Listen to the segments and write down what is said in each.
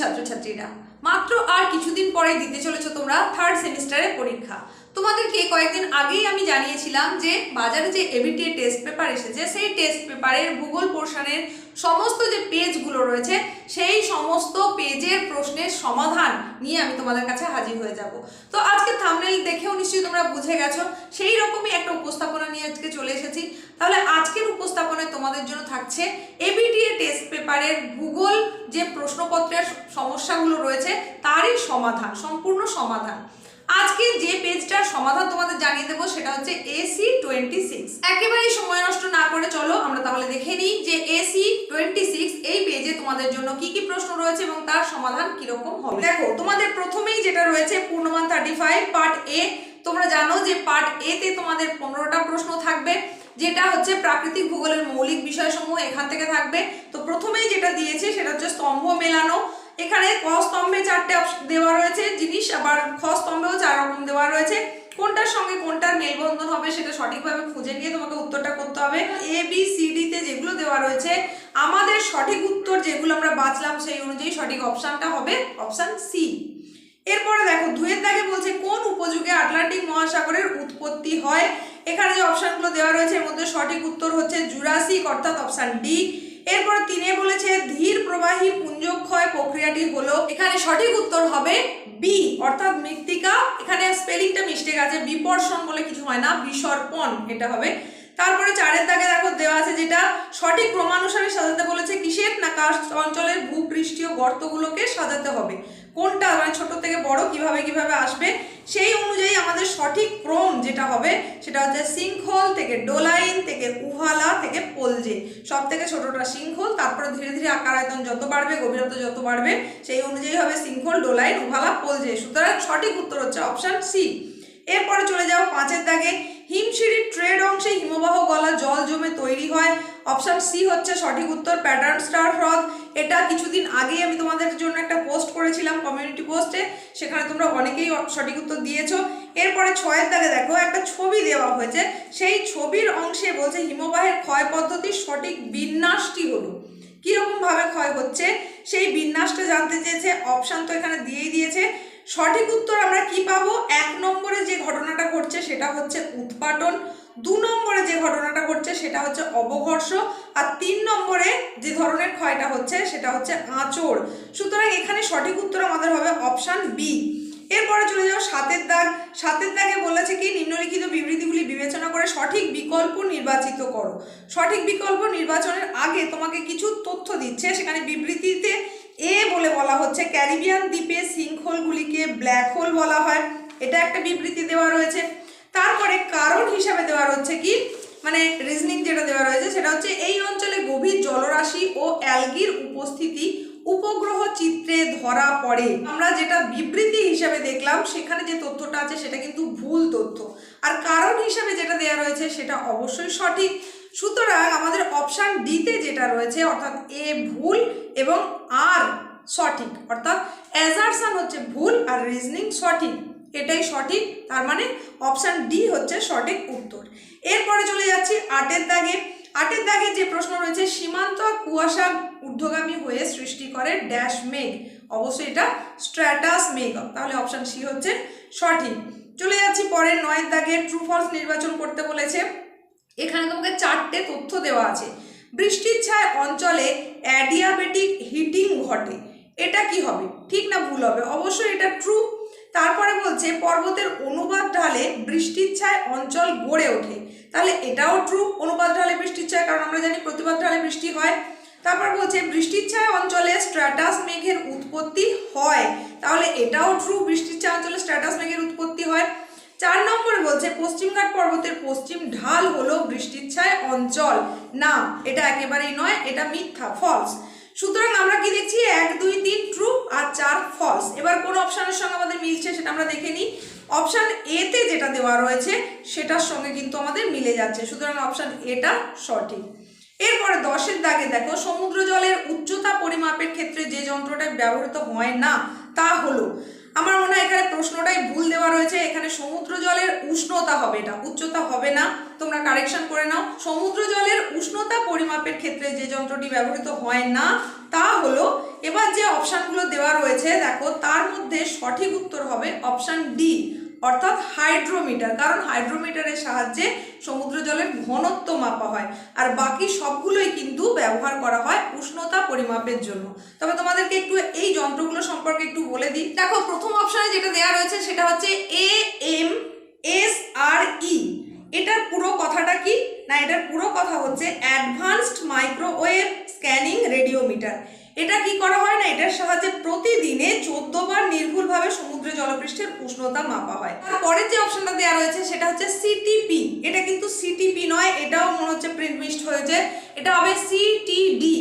ছাত্রছাত্রীরা। মাত্র আর কিছুদিন পরে দিতে চলেছ তোমরা থার্ড সেমিস্টারের পরীক্ষা। তোমাদেরকে কয়েকদিন আগেই আমি জানিয়েছিলাম যে বাজারে যে এবিটিএ টেস্ট পেপার এসেছে, সেই টেস্ট পেপারের ভূগোল পোর্শনের সমস্ত যে পেজগুলো রয়েছে, সেই সমস্ত পেজের প্রশ্নের সমাধান নিয়ে আমি তোমাদের কাছে হাজির হয়ে যাব। তো আজকে থামনেল দেখেও নিশ্চয়ই তোমরা বুঝে গেছো, সেই রকমই একটা উপস্থাপনা নিয়ে আজকে চলে এসেছি। তাহলে আজকের উপস্থাপনায় তোমাদের জন্য থাকছে এবিটিএ টেস্ট পেপারের ভূগোল যে প্রশ্নপত্রের সমস্যাগুলো রয়েছে, তারই সমাধান, সম্পূর্ণ সমাধান। আজকে যে পেজটার সমাধান তোমাদের জানিয়ে দেবো সেটা হচ্ছে এসি টোয়েন্টি সিক্স একেবারেই সময় নষ্ট না করে চলো, আমরা তাহলে দেখে নিই যে এসি টোয়েন্টি সিক্স এই পেজে তোমাদের জন্য কি কি প্রশ্ন রয়েছে এবং তার সমাধান কীরকম হবে। দেখো, তোমাদের প্রথমেই যেটা রয়েছে, পূর্ণমান থার্টি ফাইভ পার্ট এ তোমরা জানো যে পার্ট এ তে তোমাদের পনেরোটা প্রশ্ন থাকবে, যেটা হচ্ছে প্রাকৃতিক ভূগোলের মৌলিক বিষয়সমূহ এখান থেকে থাকবে। তো প্রথমেই যেটা দিয়েছে সেটা হচ্ছে স্তম্ভ মেলানো। এখানে ক স্তম্ভে চারটে দেওয়া রয়েছে জিনিস, আবার খ স্তম্ভেও চার রকম দেওয়া রয়েছে। কোনটার সঙ্গে কোনটার মেলবন্ধন হবে সেটা সঠিকভাবে খুঁজে নিয়ে তোমাকে উত্তরটা করতে হবে। এ বি সি ডি তে যেগুলো দেওয়া রয়েছে, আমাদের সঠিক উত্তর যেগুলো আমরা বাঁচলাম সেই অনুযায়ী সঠিক অপশানটা হবে অপশান সি এরপরে দেখো দুয়ের দাগে বলছে কোন উপযুগে আটলান্টিক মহাসাগরের উৎপত্তি হয়? এখানে যে অপশানগুলো দেওয়া রয়েছে, এর মধ্যে সঠিক উত্তর হচ্ছে জুরাসিক, অর্থাৎ অপশান ডি এরপরে তিনে বলেছে ধীর প্রবাহী পুঞ্জক্ষয় প্রক্রিয়াটি হলো, এখানে সঠিক উত্তর হবে বি অর্থাৎ মৃত্তিকা। এখানে স্পেলিংটা মিস্টেক আছে, বিপর্ষণ বলে কিছু হয় না, বিসর্পণ এটা হবে। তারপরে চারের দাগে দেখো দেওয়া আছে যেটা, সঠিক ক্রমানুসারে সাজাতে বলেছে কিসের না কাস্ট অঞ্চলের ভূপৃষ্ঠীয় গর্তগুলোকে সাজাতে হবে। কোনটা মানে ছোট থেকে বড়, কীভাবে কীভাবে আসবে, সেই অনুযায়ী আমাদের সঠিক ক্রম যেটা হবে, সেটা হচ্ছে সিংখোল থেকে ডোলাইন থেকে উহালা থেকে পোলজে। সব থেকে ছোটটা সিংখোল তারপরে ধীরে ধীরে আকার আয়তন যত বাড়বে গভীরতা যত বাড়বে, সেই অনুযায়ী হবে সিংখোল ডোলাইন উহালা পোলজে। সুতরাং সঠিক উত্তর হচ্ছে অপশান সি এরপরে চলে যাও পাঁচের দাগে। হিমশিরির ট্রেড অংশে হিমবাহ গলা জল জমে তৈরি হয়। অপশান সি হচ্ছে সঠিক উত্তর, প্যাটার্ন স্টার হ্রদ। এটা কিছুদিন আগেই আমি তোমাদের জন্য একটা পোস্ট করেছিলাম কমিউনিটি পোস্টে। সেখানে তোমরা অনেকেই সঠিক উত্তর দিয়েছ। এরপরে ছয়ের দাগে দেখো, একটা ছবি দেওয়া হয়েছে। সেই ছবির অংশে বলছে, হিমবাহের ক্ষয় পদ্ধতির সঠিক বিন্যাসটি হলো। কীরকমভাবে ক্ষয় হচ্ছে? সেই বিন্যাসটা জানতে চেয়েছে। অপশান তো এখানে দিয়েই দিয়েছে। সঠিক উত্তর আমরা কি পাবো? এক নম্বরে যে ঘটনাটা ঘটছে সেটা হচ্ছে উৎপাটন, দু নম্বরে যে ঘটনাটা ঘটছে সেটা হচ্ছে অবঘর্ষ, আর তিন নম্বরে যে ধরনের ক্ষয়টা হচ্ছে সেটা হচ্ছে আঁচড়। সুতরাং এখানে সঠিক উত্তর আমাদের হবে অপশান বি। এরপরে চলে যাও সাতের দাগ। সাতের দাগে বলেছে কি, নিম্নলিখিত বিবৃতিগুলি বিবেচনা করে সঠিক বিকল্প নির্বাচিত করো। সঠিক বিকল্প নির্বাচনের আগে তোমাকে কিছু তথ্য দিচ্ছে। সেখানে বিবৃতিতে এ বলে বলা হচ্ছে। ক্যারিবিয়ান দ্বীপে সিঙ্কহোলগুলিকে ব্ল্যাক হোল বলা হয়। এটা একটা বিবৃতি দেওয়া রয়েছে। তারপরে কারণ হিসাবে দেওয়া রয়েছে কি? মানে রিজনিং যেটা দেওয়া রয়েছে সেটা হচ্ছে, এই অঞ্চলে গভীর জলরাশি ও অ্যালগির উপস্থিতি উপগ্রহ চিত্রে ধরা পড়ে। আমরা যেটা বিবৃতি হিসাবে দেখলাম, সেখানে যে তথ্যটা আছে সেটা কিন্তু ভুল তথ্য। আর কারণ হিসাবে যেটা দেওয়া রয়েছে, সেটা অবশ্যই সঠিক। সুতরাং আমাদের অপশান ডিতে যেটা রয়েছে, অর্থাৎ এ ভুল এবং আর সঠিক, অর্থাৎ অ্যাজারশন হচ্ছে ভুল আর রিজনিং সঠিক, এটাই সঠিক, তার মানে অপশান ডি হচ্ছে সঠিক উত্তর। এরপরে চলে যাচ্ছি আটের দাগে। আটের দাগে যে প্রশ্ন রয়েছে, সীমান্ত কুয়াশা ঊর্ধ্বগামী হয়ে সৃষ্টি করে ড্যাশ মেঘ, অবশ্যই এটা স্ট্র্যাটাস মেঘ, তাহলে অপশান সি হচ্ছে সঠিক। চলে যাচ্ছি পরের নয়ের দাগে ট্রু ফলস নির্বাচন করতে বলেছে। এখানে তোমাকে চারটে তথ্য দেওয়া আছে। বৃষ্টির ছায় অঞ্চলে অ্যাডিয়াবেটিক হিটিং ঘটে। এটা কি হবে? ঠিক না ভুল হবে? অবশ্যই এটা ট্রু তারপরে বলছে, পর্বতের অনুবাদ ঢালে বৃষ্টির ছায় অঞ্চল গড়ে ওঠে। তাহলে এটাও ট্রু অনুবাদ ঢালে বৃষ্টির ছায়, কারণ আমরা জানি প্রতিবাদ ঢালে বৃষ্টি হয়। তারপর বলছে, বৃষ্টির ছায় অঞ্চলে স্ট্র্যাটাস মেঘের উৎপত্তি হয়। তাহলে এটাও ট্রু বৃষ্টির ছায় অঞ্চলে স্ট্র্যাটাস মেঘের উৎপত্তি হয়। চার নম্বরে বলছে পশ্চিমঘাট পর্বতের পশ্চিম ঢাল হলো বৃষ্টির ছায় অঞ্চল। না, এটা একেবারেই নয়, এটা মিথ্যা ফলস সুতরাং আমরা কি দেখছি? এক, দুই, তিন ট্রু আর চার ফলস এবার কোন অপশানের সঙ্গে আমাদের মিলছে সেটা আমরা দেখে নিই। অপশান এতে যেটা দেওয়া রয়েছে, সেটার সঙ্গে কিন্তু আমাদের মিলে যাচ্ছে। সুতরাং অপশান এটা সঠিক। এরপরে দশের দাগে দেখো, সমুদ্র জলের উচ্চতা পরিমাপের ক্ষেত্রে যে যন্ত্রটা ব্যবহৃত হয় না, তা হলো আমার মনে হয় এখানে প্রশ্নটাই ভুল দেওয়া রয়েছে। এখানে সমুদ্র জলের উষ্ণতা হবে এটা, উচ্চতা হবে না। তোমরা কারেকশন করে নাও। সমুদ্র জলের উষ্ণতা পরিমাপের ক্ষেত্রে যে যন্ত্রটি ব্যবহৃত হয় না, তা হলো এবার যে অপশানগুলো দেওয়া রয়েছে, দেখো তার মধ্যে সঠিক উত্তর হবে অপশান ডি অর্থাৎ হাইড্রোমিটার, কারণ হাইড্রোমিটারের সাহায্যে সমুদ্র জলের ঘনত্ব মাপা হয়। আর বাকি সবগুলোই কিন্তু ব্যবহার করা হয় উষ্ণতা পরিমাপের জন্য। তবে তোমাদেরকে একটু এই যন্ত্রগুলো সম্পর্কে একটু বলে দিই। দেখো, প্রথম অপশানে যেটা দেওয়া রয়েছে সেটা হচ্ছে এ এম এস আর ই এটার পুরো কথাটা কি? না, এটার পুরো কথা হচ্ছে অ্যাডভান্সড মাইক্রোওয়েভ স্ক্যানিং রেডিওমিটার এটা কি করা হয় না? এটার সাহায্যে প্রতিদিনে চোদ্দ বার নির্ভুলভাবে সমুদ্র জলপৃষ্ঠের উষ্ণতা মাপা হয়। তারপরের যে অপশনটা দেওয়া রয়েছে সেটা হচ্ছে সিটিপি এটা কিন্তু সিটিপি নয়, এটাও মনে হচ্ছে প্রিন্ট মিস্ট হয়েছে। এটা হবে সিটিডি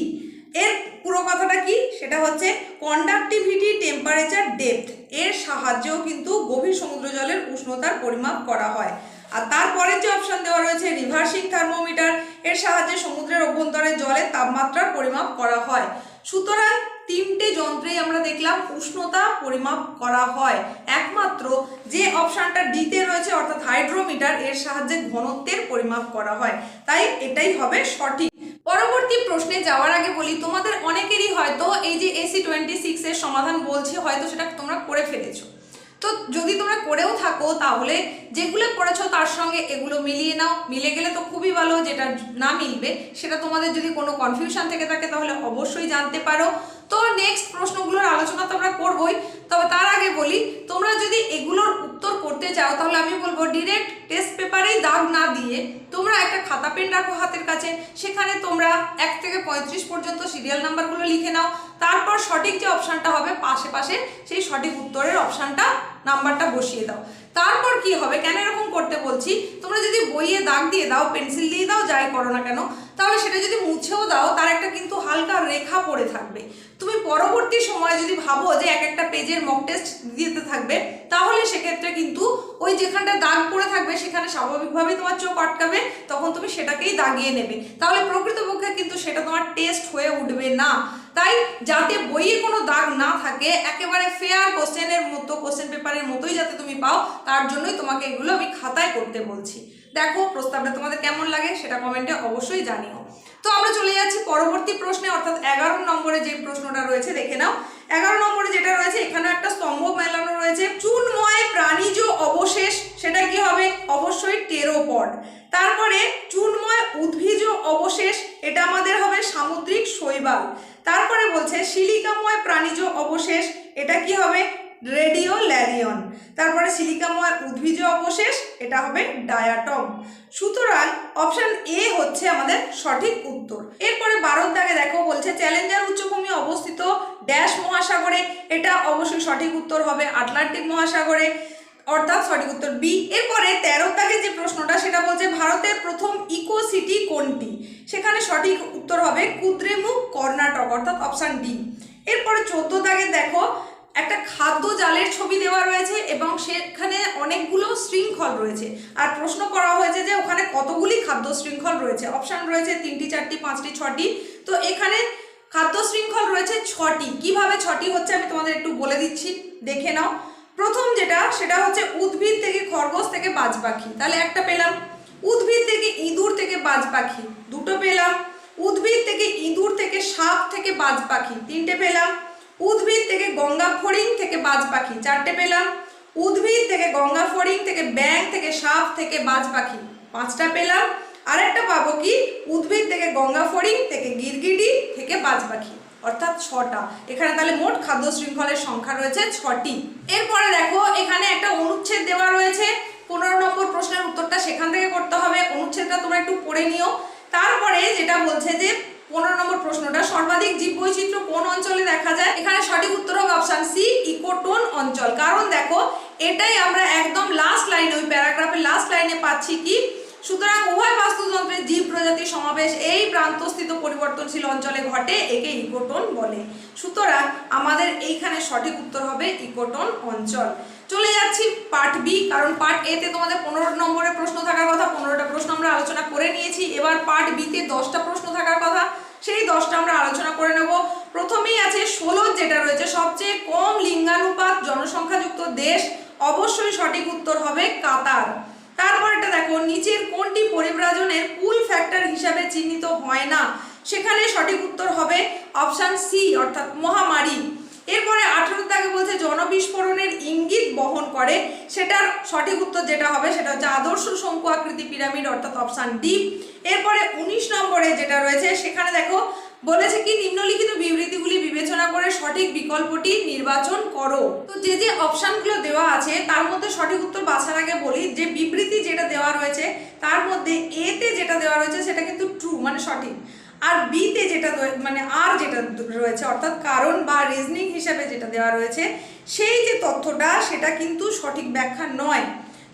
এর পুরো কথাটা কি? সেটা হচ্ছে কন্ডাক্টিভিটি টেম্পারেচার ডেপথ এর সাহায্যেও কিন্তু গভীর সমুদ্র জলের উষ্ণতার পরিমাপ করা হয়। আর তারপরে যে অপশন দেওয়া রয়েছে রিভার্সিং থার্মোমিটার এর সাহায্যে সমুদ্রের অভ্যন্তরে জলের তাপমাত্রার পরিমাপ করা হয়। সুতরাং তিনটে যন্ত্রেই আমরা দেখলাম উষ্ণতা পরিমাপ করা হয়। একমাত্র যে অপশানটা ডিতে রয়েছে, অর্থাৎ হাইড্রোমিটার, এর সাহায্যে ঘনত্বের পরিমাপ করা হয়। তাই এটাই হবে সঠিক। পরবর্তী প্রশ্নে যাওয়ার আগে বলি, তোমাদের অনেকেরই হয়তো এই যে এসি টোয়েন্টি সিক্সের সমাধান বলছে, হয়তো সেটা তোমরা করে ফেলেছো। তো যদি তোমরা করেও থাকো, তাহলে যেগুলো করেছ তার সঙ্গে এগুলো মিলিয়ে নাও। মিলে গেলে তো খুবই ভালো যেটা না মিলবে, সেটা তোমাদের যদি কোনো কনফিউশন থেকে থাকে, তাহলে অবশ্যই জানতে পারো। তো নেক্সট প্রশ্নগুলোর আলোচনা তো আমরা করবোই। তবে তার আগে বলি, তোমরা যদি এগুলোর উত্তর করতে চাও, তাহলে আমি বলব ডিরেক্ট টেস্ট পেপারেই দাগ না দিয়ে তোমরা একটা খাতা পেন রাখো হাতের কাছে। সেখানে তোমরা এক থেকে পঁয়ত্রিশ পর্যন্ত সিরিয়াল নাম্বারগুলো লিখে নাও। তারপর সঠিক যে অপশানটা হবে পাশে পাশে, সেই সঠিক উত্তরের অপশানটা নাম্বারটা বসিয়ে দাও। তারপর কি হবে? কেন এরকম করতে বলছি? তোমরা যদি বইয়ে দাগ দিয়ে দাও পেন্সিল দিয়ে দাও, যাই করো না কেন তাহলে সেটা যদি মুছেও দাও, তার একটা কিন্তু হালকা রেখা পড়ে থাকবে। তুমি পরবর্তী সময়ে যদি ভাবো যে এক একটা পেজের মক টেস্ট দিতে থাকবে, তাহলে সেক্ষেত্রে কিন্তু ওই যেখানটা দাগ পড়ে থাকবে, সেখানে স্বাভাবিকভাবেই তোমার চোখ আটকাবে, তখন তুমি সেটাকেই দাগিয়ে নেবে। তাহলে প্রকৃতপক্ষে কিন্তু সেটা তোমার টেস্ট হয়ে উঠবে না। তাই যাতে বইয়ে কোনো দাগ না থাকে, একেবারে ফেয়ার কোশ্চেনের মতো কোশ্চেন পেপারের মতোই যাতে তুমি পাও, তার জন্যই তোমাকে এগুলো আমি খাতায় করতে বলছি। দেখো, প্রস্তাবটা তোমাদের কেমন লাগে সেটা কমেন্টে অবশ্যই জানিও। তো আমরা চলে যাচ্ছি পরবর্তী প্রশ্নে, অর্থাৎ এগারো নম্বরে যে প্রশ্নটা রয়েছে, দেখে নাও। এগারো নম্বরে যেটা রয়েছে, এখানে একটা স্তম্ভ মেলানো রয়েছে। চুনময় প্রাণীজ অবশেষ, সেটা কি হবে? অবশ্যই টেরোপড। তারপরে চুনময় উদ্ভিজ অবশেষ, এটা আমাদের হবে সামুদ্রিক শৈবাল। তারপরে বলছে সিলিকাময় প্রাণীজ অবশেষ, এটা কি হবে? রেডিও ল্যারিয়ন তারপরে সিলিকাময় উদ্ভিজ অবশেষ, এটা হবে ডায়াটম। সুতরাং অপশন এ হচ্ছে আমাদের সঠিক উত্তর। এরপরে বারোর দাগে দেখো, বলছে, চ্যালেঞ্জার উচ্চভূমি অবস্থিত ড্যাশ মহাসাগরে। এটা অবশ্যই সঠিক উত্তর হবে আটলান্টিক মহাসাগরে, অর্থাৎ সঠিক উত্তর বি। এরপরে তেরো দাগে যে প্রশ্নটা, সেটা বলছে, ভারতের প্রথম ইকো সিটি কোনটি? সেখানে সঠিক উত্তর হবে কুদ্রেমুখ কর্ণাটক, অর্থাৎ অপশান ডি। এরপরে চোদ্দ দাগে দেখো একটা খাদ্য জালের ছবি দেওয়া রয়েছে এবং সেখানে অনেকগুলো শৃঙ্খল রয়েছে। আর প্রশ্ন করা হয়েছে যে ওখানে কতগুলি খাদ্য শৃঙ্খল রয়েছে? অপশান রয়েছে তিনটি, চারটি, পাঁচটি, ছটি। তো এখানে খাদ্য শৃঙ্খল রয়েছে ছটি। কীভাবে ছটি হচ্ছে আমি তোমাদের একটু বলে দিচ্ছি, দেখে নাও। প্রথম যেটা, সেটা হচ্ছে উদ্ভিদ থেকে খরগোশ থেকে বাজ পাখি। তাহলে একটা পেলাম। উদ্ভিদ থেকে ইঁদুর থেকে বাজ পাখি। দুটো পেলাম। উদ্ভিদ থেকে ইঁদুর থেকে সাপ থেকে বাজ পাখি। তিনটে পেলাম। উদ্ভিদ থেকে গঙ্গা ফড়িং থেকে বাজ পাখি, চারটে পেলাম। উদ্ভিদ থেকে গঙ্গা ফড়িং থেকে ব্যাং থেকে সাপ থেকে বাজ পাখি, পাঁচটা পেলাম। আরেকটা পাবো কি? উদ্ভিদ থেকে গঙ্গা ফড়িং থেকে গিরগিটি থেকে বাজ পাখি, অর্থাৎ ছটা। এখানে তাহলে মোট খাদ্য শৃঙ্খলের সংখ্যা রয়েছে ছটি। এরপরে দেখো, এখানে একটা অনুচ্ছেদ দেওয়া রয়েছে। পনেরো নম্বর প্রশ্নের উত্তরটা সেখান থেকে করতে হবে। অনুচ্ছেদটা তোমরা একটু পড়ে নিও। তারপরে যেটা বলছে যে পনেরো নম্বর প্রশ্নটা, সর্বাধিক জীববৈচিত্র্য কোন অঞ্চলে দেখা যায়? এখানে সঠিক উত্তর হবে অপশান সি ইকোটোন অঞ্চল। কারণ দেখো, এটাই আমরা একদম লাস্ট লাইনে ওই প্যারাগ্রাফের লাস্ট লাইনে পাচ্ছি কি? সুতরাং উভয় বাস্তুতন্ত্রের জীব প্রজাতির সমাবেশ এই প্রান্তস্থিত পরিবর্তনশীল অঞ্চলে ঘটে, একে ইকোটোন বলে। সুতরাং আমাদের এইখানে সঠিক উত্তর হবে ইকোটোন অঞ্চল। চলে যাচ্ছি পার্ট বি কারণ পার্ট এতে তোমাদের পনেরো নম্বরের প্রশ্ন থাকার কথা, পনেরোটা প্রশ্ন আমরা আলোচনা করে নিয়েছি। এবার পার্ট বি তে দশটা দশটা আমরা আলোচনা করে নেব। প্রথমেই আছে ষোলো যেটা রয়েছে, সবচেয়ে কম লিঙ্গানুপাত জনসংখ্যাযুক্ত দেশ, অবশ্যই সঠিক উত্তর হবে কাতার। তারপরটা দেখো, নিচের কোনটি পরিব্রাজনের পুল ফ্যাক্টর হিসাবে চিহ্নিত হয় না? সেখানে সঠিক উত্তর হবে অপশান সি, অর্থাৎ মহামারী। এরপরে আঠারো তাকে বলছে জনবিস্ফোরণের ইঙ্গিত বহন করে। সেটার সঠিক উত্তর যেটা হবে সেটা হচ্ছে আদর্শ শঙ্কু আকৃতি পিরামিড, অর্থাৎ অপশান ডি। এরপরে ১৯ নম্বরে যেটা রয়েছে, সেখানে দেখো বলেছে কি, নিম্নলিখিত বিবৃতিগুলি বিবেচনা করে সঠিক বিকল্পটি নির্বাচন করো। তো যে যে অপশানগুলো দেওয়া আছে, তার মধ্যে সঠিক উত্তর বাছার আগে বলি, যে বিবৃতি যেটা দেওয়া রয়েছে, তার মধ্যে এতে যেটা দেওয়া রয়েছে, সেটা কিন্তু ট্রু মানে সঠিক। আর বিতে যেটা মানে আর যেটা রয়েছে, অর্থাৎ কারণ বা রিজনিং হিসাবে যেটা দেওয়া রয়েছে, সেই যে তথ্যটা, সেটা কিন্তু সঠিক ব্যাখ্যা নয়।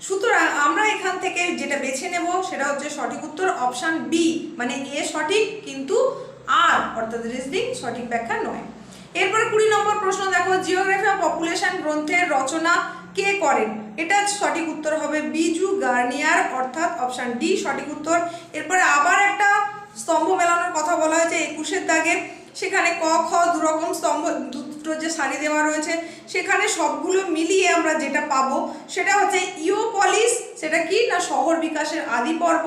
সুতরাং আমরা এখান থেকে যেটা বেছে নেব, সেটা হচ্ছে সঠিক উত্তর অপশান বি মানে এ সঠিক, কিন্তু অর্থাৎ রিজনিং, সঠিক ব্যাখ্যা নয়। এরপরে কুড়ি নম্বর প্রশ্ন, দেখো জিওগ্রাফি অফ পপুলেশন গ্রন্থের রচনা কে করেন? এটা সঠিক উত্তর হবে বিজু গার্নিয়ার, অর্থাৎ অপশান ডি সঠিক উত্তর। এরপরে আবার একটা স্তম্ভ মেলানোর কথা বলা হয়েছে একুশের দাগে। সেখানে ক, খ দুরকম স্তম্ভ, দুটো যে সারি দেওয়া রয়েছে, সেখানে সবগুলো মিলিয়ে আমরা যেটা পাবো, সেটা হচ্ছে ইওপলিস সেটা কি? না শহর বিকাশের আদি পর্ব?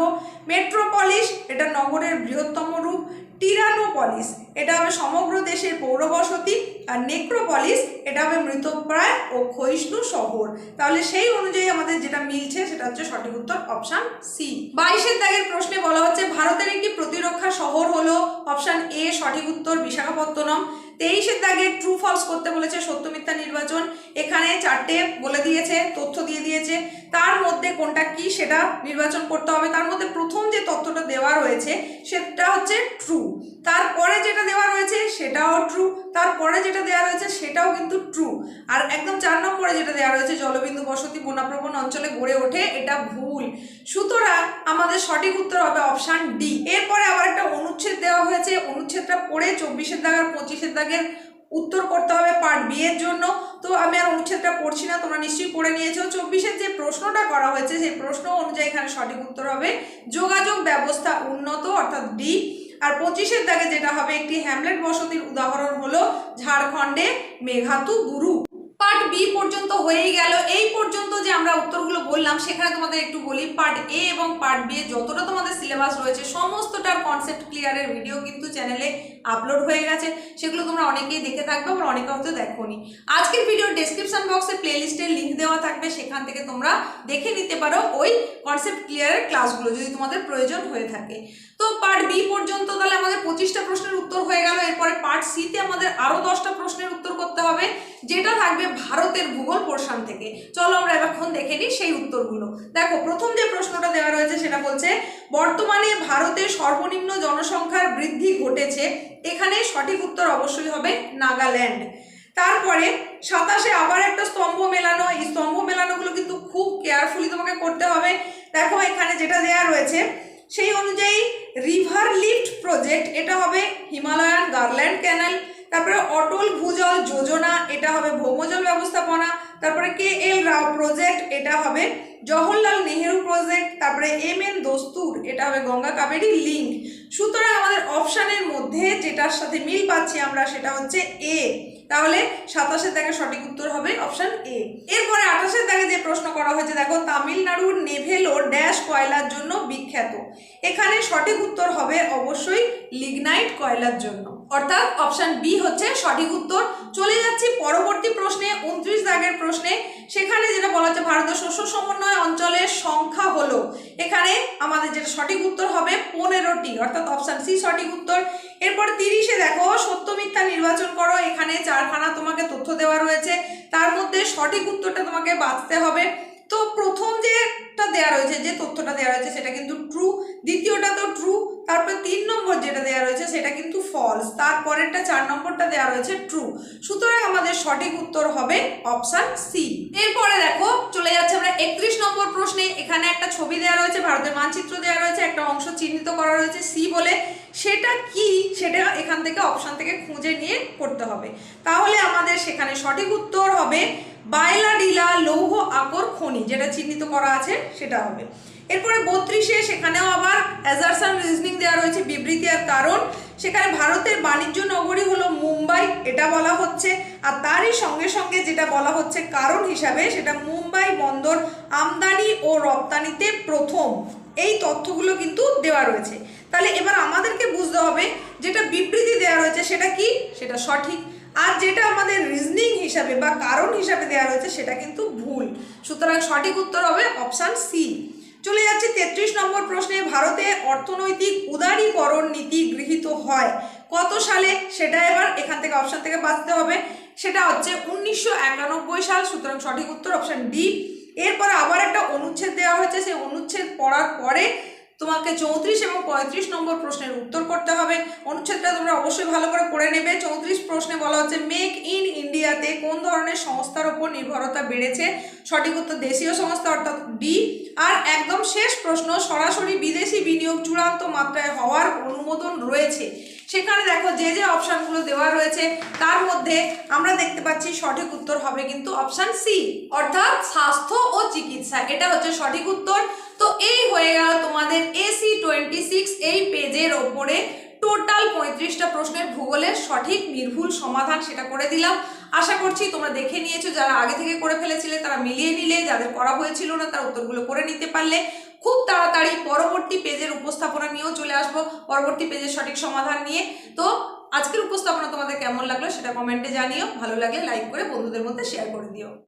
মেট্রোপলিস, এটা নগরের বৃহত্তম রূপ। টিরানোপলিস এটা হবে সমগ্র দেশের পৌরবসতি আর নেক্রোপলিস এটা হবে মৃতপ্রায় ও ক্ষয়িষ্ণু শহর। তাহলে সেই অনুযায়ী আমাদের যেটা মিলছে, সেটা হচ্ছে সঠিক উত্তর অপশান সি বাইশের দাগের প্রশ্নে বলা হচ্ছে, ভারতের একটি প্রতিরক্ষা শহর হলো অপশান এ সঠিক উত্তর বিশাখাপত্তনম। তেইশের দাগে ট্রু ফলস করতে বলেছে সত্য মিথ্যা নির্বাচন। এখানে চারটে বলে দিয়েছে, তথ্য দিয়ে দিয়েছে। তার মধ্যে কোনটা কি সেটা নির্বাচন করতে হবে। তার মধ্যে প্রথম যে তথ্যটা দেওয়া রয়েছে সেটা হচ্ছে ট্রু তারপরে যেটা দেওয়া রয়েছে সেটাও ট্রু তারপরে যেটা দেওয়া রয়েছে সেটাও কিন্তু ট্রু আর একদম চার নম্বরে যেটা দেওয়া রয়েছে, জলবিন্দু বসতি বনাপ্রবণ অঞ্চলে গড়ে ওঠে, এটা ভুল। সুতরাং আমাদের সঠিক উত্তর হবে অপশান ডি এরপরে আবার একটা অনুচ্ছেদ দেওয়া হয়েছে, অনুচ্ছেদটা পড়ে চব্বিশের দাগ আর পঁচিশের দাগের উত্তর করতে হবে পার্ট বি এর জন্য। তো আমি আর অনুচ্ছেদটা পড়ছি না, তোমরা নিশ্চয়ই পড়ে নিয়েছো। চব্বিশের যে প্রশ্নটা করা হয়েছে, সেই প্রশ্ন অনুযায়ী এখানে সঠিক উত্তর হবে, যোগাযোগ ব্যবস্থা উন্নত, অর্থাৎ ডি আর পঁচিশের দাগে যেটা হবে একটি হ্যামলেট বসতির উদাহরণ হলো ঝাড়খণ্ডে মেঘাতু গুরু। পার্ট বি পর্যন্ত হয়েই গেল। এই পর্যন্ত যে আমরা উত্তরগুলো বললাম, সেখানে তোমাদের একটু বলি পার্ট এ এবং পার্ট বি এর যতটা তোমাদের সিলেবাস রয়েছে, সমস্তটার কনসেপ্ট ক্লিয়ারের ভিডিও কিন্তু চ্যানেলে আপলোড হয়ে গেছে। সেগুলো তোমরা অনেকেই দেখে থাকবে, আবার অনেকে হয়তো দেখোনি। আজকের ভিডিও ডেসক্রিপশন বক্সে প্লেলিস্টের লিঙ্ক দেওয়া থাকবে, সেখান থেকে তোমরা দেখে নিতে পারো ওই কনসেপ্ট ক্লিয়ারের ক্লাসগুলো যদি তোমাদের প্রয়োজন হয়ে থাকে। তো পার্ট বি পর্যন্ত তাহলে আমাদের পঁচিশটা প্রশ্নের উত্তর হয়ে গেল। এরপরে পার্ট সিতে আমাদের আরও দশটা প্রশ্নের উত্তর করতে হবে। যেটা থাকবে ভারতের ভূগোল পোর্শন থেকে। চলো আমরা এখন দেখে নিই সেই উত্তরগুলো। দেখো, প্রথম যে প্রশ্নটা দেওয়া রয়েছে সেটা বলছে, বর্তমানে ভারতে সর্বনিম্ন জনসংখ্যার বৃদ্ধি ঘটেছে। এখানে সঠিক উত্তর অবশ্যই হবে নাগাল্যান্ড। তারপরে সাতাশে আবার একটা স্তম্ভ মেলানো। এই স্তম্ভ মেলানোগুলো কিন্তু খুব কেয়ারফুলি তোমাকে করতে হবে। দেখো, এখানে যেটা দেয়া রয়েছে, সেই অনুযায়ী রিভার লিফট প্রজেক্ট এটা হবে হিমালয়ান গার্ল্যান্ড ক্যানেল তারপরে অটল ভূজল যোজনা, এটা হবে ভৌমজল ব্যবস্থাপনা, তারপরে কে এল রাও প্রজেক্ট এটা হবে জওহরলাল নেহেরু প্রজেক্ট তারপরে এম এন দস্তুর, এটা হবে গঙ্গা কাবেরী লিঙ্ক সুতরাং আমাদের অপশানের মধ্যে যেটার সাথে মিল পাচ্ছি আমরা, সেটা হচ্ছে এ তাহলে সাতাশের দাগে সঠিক উত্তর হবে অপশান এ এরপরে আঠাশের দাগে যে প্রশ্ন করা হয়েছে, দেখো তামিলনাড়ুর নেভেলো ড্যাশ কয়লার জন্য বিখ্যাত। এখানে সঠিক উত্তর হবে অবশ্যই লিগনাইট কয়লার জন্য। অর্থাৎ অপশান বি হচ্ছে সঠিক উত্তর। চলে যাচ্ছি পরবর্তী প্রশ্নে, উনত্রিশ দাগের প্রশ্নে। সেখানে যেটা বলা হচ্ছে ভারতের শস্য সমন্বয় অঞ্চলের সংখ্যা হলো। এখানে আমাদের যেটা সঠিক উত্তর হবে পনেরোটি, অর্থাৎ অপশান সি সঠিক উত্তর। এরপর তিরিশে দেখো, সত্য মিথ্যা নির্বাচন করো। এখানে চারখানা তোমাকে তথ্য দেওয়া রয়েছে। তার মধ্যে সঠিক উত্তরটা তোমাকে বাঁচতে হবে। তো প্রথম যেটা দেওয়া রয়েছে, যে তথ্যটা দেওয়া রয়েছে সেটা কিন্তু ট্রু দ্বিতীয়টা তো ট্রু তারপর তিন নম্বর যেটা দেওয়া রয়েছে সেটা কিন্তু ফলস তারপরেরটা চার নম্বরটা দেওয়া রয়েছে ট্রু সুতরাং আমাদের সঠিক উত্তর হবে অপশান সি এরপরে দেখো, চলে যাচ্ছে আমরা একত্রিশ নম্বর প্রশ্নে। এখানে একটা ছবি দেওয়া রয়েছে, ভারতের মানচিত্র দেওয়া রয়েছে, একটা অংশ চিহ্নিত করা রয়েছে সি বলে। সেটা কি? সেটা এখান থেকে অপশন থেকে খুঁজে নিয়ে করতে হবে। তাহলে আমাদের সেখানে সঠিক উত্তর হবে বাইলাডিলা লৌহ আকর খনি, যেটা চিহ্নিত করা আছে, সেটা হবে। এরপরে বত্রিশে সেখানেও আবার অ্যাজারসান রিজনিং দেওয়া রয়েছে, বিবৃতি আর কারণ। সেখানে ভারতের বাণিজ্য নগরী হলো মুম্বাই, এটা বলা হচ্ছে। আর তারই সঙ্গে সঙ্গে যেটা বলা হচ্ছে কারণ হিসাবে, সেটা মুম্বাই বন্দর আমদানি ও রপ্তানিতে প্রথম। এই তথ্যগুলো কিন্তু দেওয়া রয়েছে। তাহলে এবার আমাদেরকে বুঝতে হবে, যেটা বিবৃতি দেওয়া রয়েছে সেটা কি? সেটা সঠিক। আর যেটা আমাদের রিজনিং হিসাবে বা কারণ হিসাবে দেওয়া রয়েছে, সেটা কিন্তু ভুল। সুতরাং সঠিক উত্তর হবে অপশান সি চলে যাচ্ছে তেত্রিশ নম্বর প্রশ্নে। ভারতে অর্থনৈতিক উদারীকরণ নীতি গৃহীত হয় কত সালে? সেটা এবার এখান থেকে অপশান থেকে বাঁচতে হবে। সেটা হচ্ছে উনিশশো একানব্বই সাল। সুতরাং সঠিক উত্তর অপশান ডি এরপরে আবার একটা অনুচ্ছেদ দেওয়া হয়েছে। সেই অনুচ্ছেদ পড়ার পরে তোমাকে চৌত্রিশ এবং পঁয়ত্রিশ নম্বর প্রশ্নের উত্তর করতে হবে। অনুচ্ছেদটা তোমরা অবশ্যই ভালো করে পড়ে নেবে। চৌত্রিশ প্রশ্নে বলা হচ্ছে মেক ইন ইন্ডিয়াতে কোন ধরনের সংস্থার ওপর নির্ভরতা বেড়েছে? সঠিক উত্তর দেশীয় সংস্থা অর্থাৎ ডি আর একদম শেষ প্রশ্ন, সরাসরি বিদেশি বিনিয়োগ চূড়ান্ত মাত্রায় হওয়ার অনুমোদন রয়েছে। সেখানে দেখো যে যে অপশানগুলো দেওয়া রয়েছে, তার মধ্যে আমরা দেখতে পাচ্ছি সঠিক উত্তর হবে কিন্তু অপশান সি, অর্থাৎ স্বাস্থ্য ও চিকিৎসা। এটা হচ্ছে সঠিক উত্তর। তো এই হয়ে গেল তোমাদের এসি টোয়েন্টি সিক্স এই পেজের ওপরে টোটাল পঁয়ত্রিশটা প্রশ্নের ভূগোলের সঠিক নির্ভুল সমাধান সেটা করে দিলাম। আশা করছি তোমরা দেখে নিয়েছো, যারা আগে থেকে করে ফেলেছিলে তারা মিলিয়ে নিলে, যাদের করা হয়েছিল না তার উত্তরগুলো করে নিতে পারলে। খুব তাড়াতাড়ি পরবর্তী পেজের উপস্থাপনা নিয়েও চলে আসব, পরবর্তী পেজের সঠিক সমাধান নিয়ে। তো আজকের উপস্থাপনা তোমাদের কেমন লাগল সেটা কমেন্টে জানিও, ভালো লাগলে লাইক করে বন্ধুদের মধ্যে শেয়ার করে দিও।